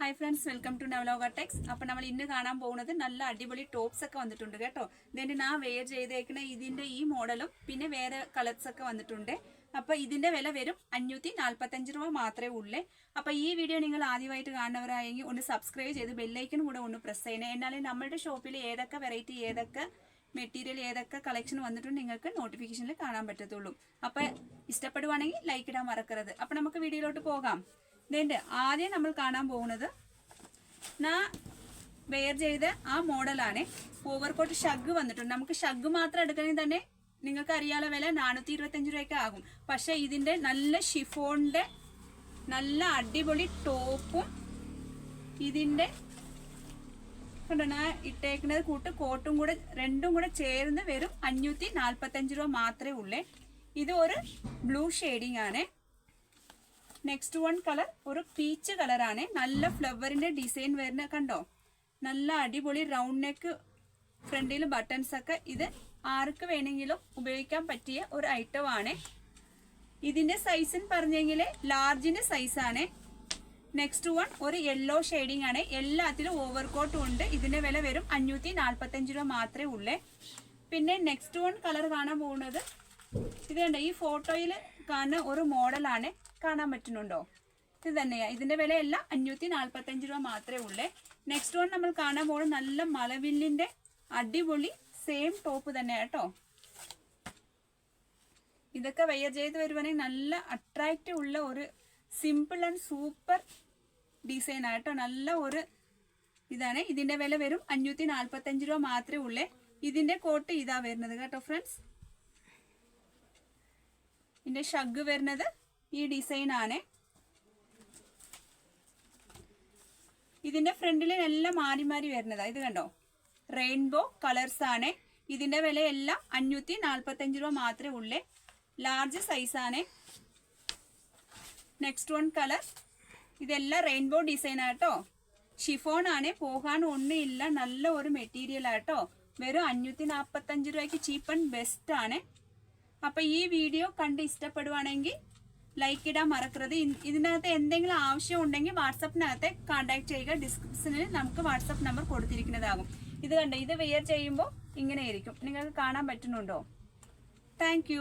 Hi friends welcome to Navaloka techs അപ്പൊ നമ്മൾ ഇന്ന് കാണാൻ പോകുന്നത് നല്ല അടിപൊളി ടോപ്സ് ഒക്കെ വന്നിട്ടുണ്ട് കേട്ടോ. ഇതിന്റെ ഞാൻ വെയർ ചെയ്തേക്കുന്ന ഇതിന്റെ ഈ മോഡലും പിന്നെ വേറെ കളേഴ്സ് ഒക്കെ വന്നിട്ടുണ്ട്. അപ്പൊ ഇതിന്റെ വില വരും അഞ്ഞൂറ്റി നാല്പത്തഞ്ച് രൂപ മാത്രമേ ഉള്ളേ. അപ്പൊ ഈ വീഡിയോ നിങ്ങൾ ആദ്യമായിട്ട് കാണുന്നവരായെങ്കിൽ ഒന്ന് സബ്സ്ക്രൈബ് ചെയ്ത് ബെല്ലൈക്കൺ കൂടെ ഒന്ന് പ്രസ് ചെയ്യണേ. എന്നാലേ നമ്മുടെ ഷോപ്പിൽ ഏതൊക്കെ വെറൈറ്റി ഏതൊക്കെ മെറ്റീരിയൽ ഏതൊക്കെ കളക്ഷൻ വന്നിട്ടുണ്ട് നിങ്ങൾക്ക് നോട്ടിഫിക്കേഷനിൽ കാണാൻ പറ്റത്തുള്ളൂ. അപ്പൊ ഇഷ്ടപ്പെടുവാണെങ്കിൽ ലൈക്ക് ഇടാൻ മറക്കരുത്. അപ്പൊ നമുക്ക് വീഡിയോയിലോട്ട് പോകാം. ഇതിന്റെ ആദ്യം നമ്മൾ കാണാൻ പോകുന്നത് നാ വെയർ ചെയ്ത ആ മോഡലാണ്. ഓവർകോട്ട് ഷഗ് വന്നിട്ടുണ്ട്. നമുക്ക് ഷഗ് മാത്രം എടുക്കണമെങ്കിൽ തന്നെ നിങ്ങൾക്ക് അറിയാലോ വില നാനൂറ്റി ഇരുപത്തഞ്ച് രൂപയൊക്കെ ആകും. പക്ഷെ ഇതിന്റെ നല്ല ഷിഫോണിന്റെ നല്ല അടിപൊളി ടോപ്പും ഇതിന്റെ കണ്ടോ ഞാൻ ഇട്ടേക്കുന്നത് കൂട്ട് കോട്ടും കൂടെ രണ്ടും കൂടെ ചേർന്ന് വരും അഞ്ഞൂറ്റി നാൽപ്പത്തഞ്ച് രൂപ മാത്രമേ ഉള്ളേ. ഇത് ഒരു ബ്ലൂ ഷെയ്ഡിങ് ആണ്. നെക്സ്റ്റ് വൺ കളർ ഒരു പീച്ച് കളറാണ് നല്ല ഫ്ലവറിന്റെ ഡിസൈൻ വരുന്ന കണ്ടോ? നല്ല അടിപൊളി റൗണ്ട് നെക്ക് ഫ്രണ്ടിൽ ബട്ടൺസ് ഒക്കെ. ഇത് ആർക്ക് വേണമെങ്കിലും ഉപയോഗിക്കാൻ പറ്റിയ ഒരു ഐറ്റം ആണ്. ഇതിന്റെ സൈസ് പറഞ്ഞെങ്കിൽ ലാർജിന്റെ സൈസ് ആണ്. നെക്സ്റ്റ് വൺ ഒരു യെല്ലോ ഷെയ്ഡിങ് ആണ്. എല്ലാത്തിലും ഓവർ കോട്ടും ഉണ്ട്. ഇതിന്റെ വില വരും അഞ്ഞൂറ്റി നാൽപ്പത്തഞ്ച് രൂപ മാത്രമേ ഉള്ളേ. പിന്നെ നെക്സ്റ്റ് വൺ കളർ കാണാൻ പോകുന്നത്. ഇത് കണ്ടോ? ഈ ഫോട്ടോയിൽ കാണുന്ന ഒരു മോഡലാണ് കാണാൻ പറ്റുന്നുണ്ടോ? ഇത് തന്നെയാ. ഇതിന്റെ വില എല്ലാം അഞ്ഞൂറ്റി നാൽപ്പത്തഞ്ച് രൂപ മാത്രമേ ഉള്ളേ. നെക്സ്റ്റ് വൺ നമ്മൾ കാണാൻ പോകുന്നത് നല്ല മലവില്ലിന്റെ അടിപൊളി സെയിം ടോപ്പ് തന്നെ കേട്ടോ. ഇതൊക്കെ വെയർ ചെയ്ത് വരുവാണെങ്കിൽ നല്ല അട്രാക്റ്റീവ് ഉള്ള ഒരു സിമ്പിൾ ആൻഡ് സൂപ്പർ ഡിസൈൻ ആട്ടോ നല്ല ഒരു ഇതാണ്. ഇതിന്റെ വില വരും അഞ്ഞൂറ്റി നാൽപ്പത്തഞ്ച് രൂപ മാത്രമേ ഉള്ളേ. ഇതിന്റെ കോട്ട് ഇതാ വരുന്നത് കേട്ടോ ഫ്രണ്ട്സ് ഇതിന്റെ ഷഗ് വരുന്നത് ഈ ഡിസൈൻ ആണ്. ഫ്രണ്ടിൽ എല്ലാം മാറി മാറി വരുന്നത്. ഇത് കണ്ടോ? റെയിൻബോ കളേഴ്സ് ആണ്. വില എല്ലാം അഞ്ഞൂറ്റി നാൽപ്പത്തഞ്ച് രൂപ മാത്രമേ ഉള്ളേ. ലാർജ് സൈസ് ആണ്. നെക്സ്റ്റ് വൺ കളർ ഇതെല്ലാം റെയിൻബോ ഡിസൈൻ ആട്ടോ ഷിഫോൺ ആണ്. പോകാൻ ഒന്നുമില്ല നല്ല ഒരു മെറ്റീരിയൽ ആട്ടോ വെറും അഞ്ഞൂറ്റി നാൽപ്പത്തഞ്ച് രൂപയ്ക്ക് ചീപ്പ് ആൻഡ് ബെസ്റ്റ് ആണ്. അപ്പൊ ഈ വീഡിയോ കണ്ട് ഇഷ്ടപ്പെടുവാണെങ്കിൽ ലൈക്ക് ഇടാൻ മറക്കരുത്. ഇതിനകത്ത് എന്തെങ്കിലും ആവശ്യം ഉണ്ടെങ്കിൽ വാട്സപ്പിനകത്തെ കോൺടാക്ട് ചെയ്യുക. ഡിസ്ക്രിപ്ഷനിൽ നമുക്ക് വാട്സപ്പ് നമ്പർ കൊടുത്തിരിക്കുന്നതാകും. ഇത് കണ്ടോ ഇത് വെയർ ചെയ്യുമ്പോൾ ഇങ്ങനെയായിരിക്കും നിങ്ങൾക്ക് കാണാൻ പറ്റുന്നുണ്ടോ? താങ്ക്